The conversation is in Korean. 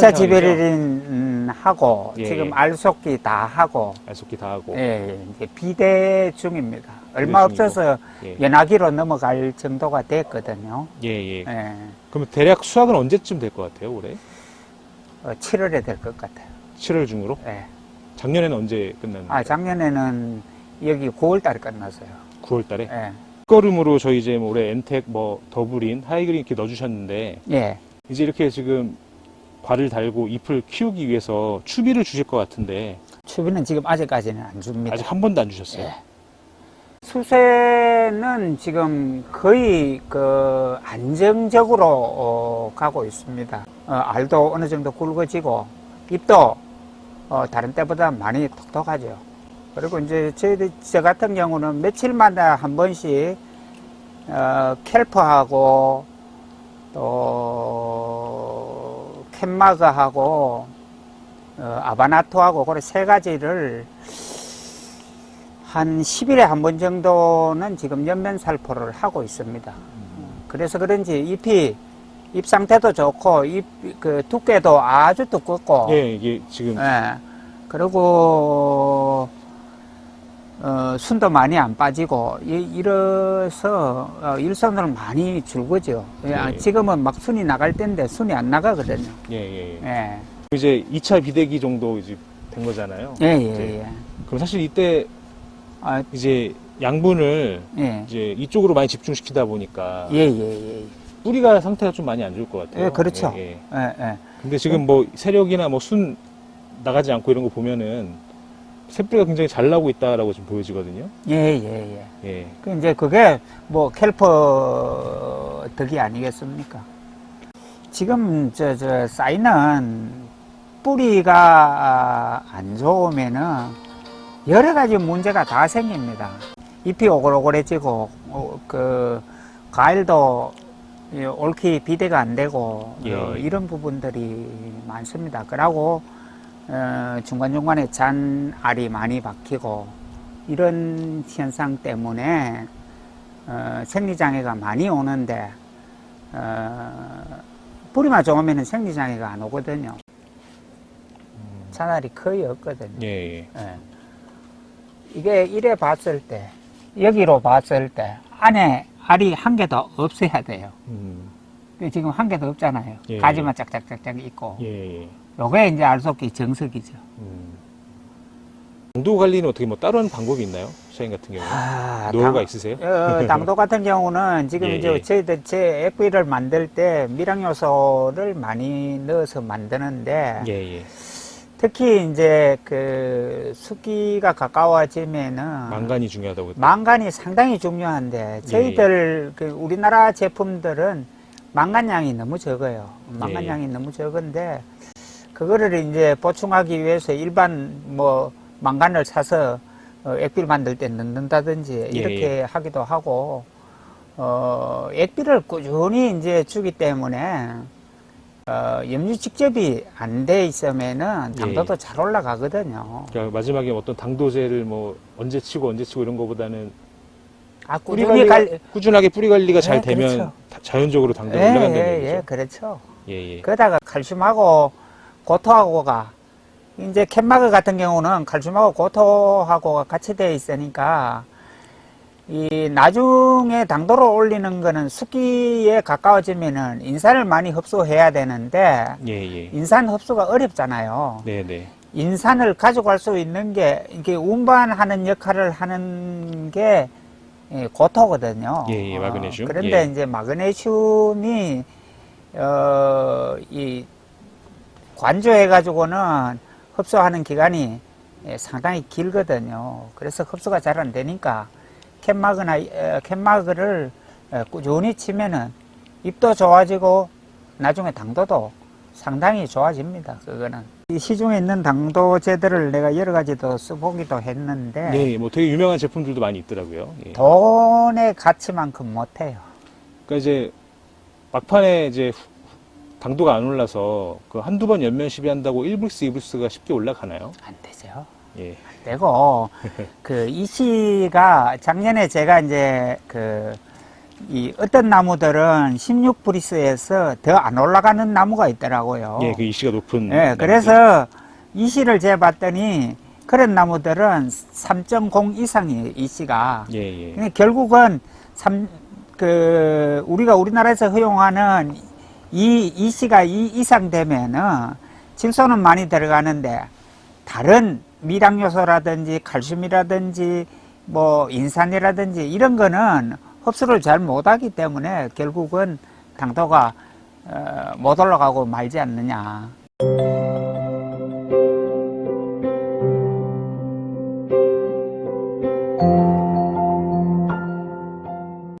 2차 상황이죠? 지배린 음, 하고 예, 지금 예. 알속기 다 하고 알속기 다 하고. 예, 이제 비대 중입니다. 얼마 중이고. 없어서 예. 연하기로 넘어갈 정도가 됐거든요. 예, 예. 예, 그럼 대략 수확은 언제쯤 될 것 같아요, 올해? 어, 7월에 될 것 같아요. 7월 중으로? 예. 작년에는 언제 끝났나요? 아, 작년에는 여기 9월 달에 끝났어요. 9월 달에? 예. 걸음으로 저희 이제 뭐 올해 엔텍 뭐 더블인 하이그린 이렇게 넣어주셨는데 예. 이제 이렇게 지금 과를 달고 잎을 키우기 위해서 추비를 주실 것 같은데 추비는 지금 아직까지는 안 줍니다. 아직 한 번도 안 주셨어요. 예. 수세는 지금 거의 그 안정적으로 어, 가고 있습니다. 어, 알도 어느 정도 굵어지고 잎도 어, 다른 때보다 많이 톡톡하죠. 그리고 이제 저희들 저 같은 경우는 며칠마다 한 번씩 어, 캘퍼하고 또 캔마그하고 어, 아바나토하고 그래 세 가지를 한 10일에 한 번 정도는 지금 연면 살포를 하고 있습니다. 그래서 그런지 잎이 잎 상태도 좋고 잎 그 두께도 아주 두껍고 예, 이게 지금 예. 그리고 어, 순도 많이 안 빠지고 이, 이래서 어, 일선을 많이 줄거죠. 예, 네. 지금은 막 순이 나갈 때인데 순이 안 나가거든요. 예, 예, 예. 예, 이제 2차 비대기 정도 이제 된 거잖아요. 예, 예, 예. 그럼 사실 이때 아, 이제 양분을 예. 이제 이쪽으로 많이 집중시키다 보니까 예, 예, 예. 뿌리가 상태가 좀 많이 안 좋을 것 같아요. 예, 그렇죠. 예, 예. 예, 예. 근데 지금 뭐 세력이나 뭐 순 나가지 않고 이런 거 보면은 새뿌리가 굉장히 잘 나고 있다라고 지금 보여지거든요. 예, 예, 예. 예. 그 이제 그게 뭐 캘퍼 덕이 아니겠습니까? 지금 저, 저, 사이는 뿌리가 안 좋으면은 여러 가지 문제가 다 생깁니다. 잎이 오글오글해지고, 어, 그, 과일도 이 옳게 비대가 안 되고, 예. 어, 이런 부분들이 많습니다. 그러고, 어, 중간중간에 잔알이 많이 박히고, 이런 현상 때문에 어, 생리장애가 많이 오는데 어, 뿌리만 좋으면 생리장애가 안 오거든요. 차라리 거의 없거든요. 예, 예. 예. 이게 이래 봤을 때 여기로 봤을 때 안에 알이 한 개도 없어야 돼요. 음, 근데 지금 한 개도 없잖아요. 예, 가지만 짝짝짝짝 있고 예, 예. 요게 이제 알속기 정석이죠. 음. 당도 관리는 어떻게 뭐 따로 하는 방법이 있나요? 샤인 같은 경우는? 아, 노하우가 당- 있으세요? 어, 당도 같은 경우는 지금 예, 이제 예. 저희들 제 FE를 만들 때 미량 요소를 많이 넣어서 만드는데 예, 예. 특히 이제 그 습기가 가까워지면은 망간이 중요하다고. 망간이 상당히 중요한데 저희들 그 우리나라 제품들은 망간량이 너무 적어요. 망간량이 너무 적은데 그거를 이제 보충하기 위해서 일반 뭐 망간을 사서 어, 액비를 만들 때 넣는다든지 예, 이렇게 하기도 하고 어, 액비를 꾸준히 이제 주기 때문에 어, 염류 직접이 안 돼 있으면은 당도도 예. 잘 올라가거든요. 그러니까 마지막에 어떤 당도제를 뭐 언제 치고 언제 치고 이런 거보다는 아, 뿌리 꾸준히 관리가, 갈, 꾸준하게 뿌리 관리가 잘 네, 되면 그렇죠. 다- 자연적으로 당도가 예, 올라간다는 예, 얘기죠. 예, 그렇죠. 예, 예. 그러다가 칼슘하고 고토하고가 이제 캔마그 같은 경우는 칼슘하고 고토하고가 같이 되어 있으니까 이 나중에 당도를 올리는 거는 습기에 가까워지면은 인산을 많이 흡수해야 되는데 예, 예. 인산 흡수가 어렵잖아요. 네, 네. 인산을 가져갈 수 있는 게 이게 운반하는 역할을 하는 게 예, 고토거든요. 예, 예, 마그네슘. 그런데 예. 이제 마그네슘이 어, 이 관조해 가지고는 흡수하는 기간이 예, 상당히 길거든요. 그래서 흡수가 잘 안 되니까 캔마그나 어, 캔마그를 어, 꾸준히 치면은 잎도 좋아지고 나중에 당도도 상당히 좋아집니다. 그거는 이 시중에 있는 당도제들을 내가 여러 가지도 써보기도 했는데 예, 뭐 되게 유명한 제품들도 많이 있더라고요. 예. 돈의 가치만큼 못해요. 그러니까 이제 막판에 이제 후- 당도가 안 올라서 그 한두 번 연면 시비한다고 1불스, 2불스가 쉽게 올라가나요? 안 되죠. 예. 되고 그 이씨가 작년에 제가 이제 그 이 어떤 나무들은 16브리스에서 더 안 올라가는 나무가 있더라고요. 예, 그 이시가 높은. 예, 나무들. 그래서 이 씨를 재봤더니 그런 나무들은 3.0 이상이에요, 이 씨가. 예, 예. 결국은 삼, 그, 우리가 우리나라에서 허용하는 이, 이 씨가 이 이상 되면은 질소는 많이 들어가는데 다른 미량 요소라든지 칼슘이라든지 뭐 인산이라든지 이런 거는 흡수를 잘 못하기 때문에 결국은 당도가 어, 못 올라가고 말지 않느냐.